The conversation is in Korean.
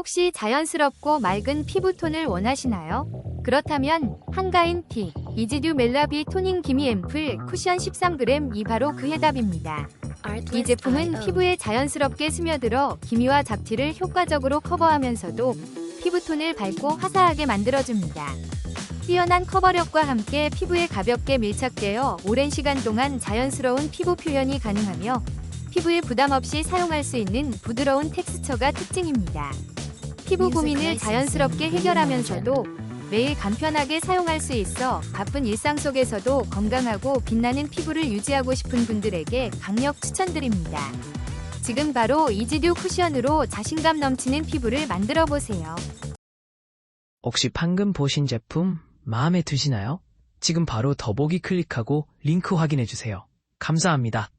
혹시 자연스럽고 맑은 피부톤을 원하시나요? 그렇다면 한가인 티, 이지듀 멜라비 토닝 기미 앰플 쿠션 13g 이 바로 그 해답입니다. 이 제품은 피부에 자연스럽게 스며들어 기미와 잡티를 효과적으로 커버하면서도 피부톤을 밝고 화사하게 만들어줍니다. 뛰어난 커버력과 함께 피부에 가볍게 밀착되어 오랜 시간 동안 자연스러운 피부 표현이 가능하며 피부에 부담 없이 사용할 수 있는 부드러운 텍스처가 특징입니다. 피부 고민을 자연스럽게 해결하면서도 매일 간편하게 사용할 수 있어 바쁜 일상 속에서도 건강하고 빛나는 피부를 유지하고 싶은 분들에게 강력 추천드립니다. 지금 바로 이지듀 쿠션으로 자신감 넘치는 피부를 만들어 보세요. 혹시 방금 보신 제품 마음에 드시나요? 지금 바로 더보기 클릭하고 링크 확인해 주세요. 감사합니다.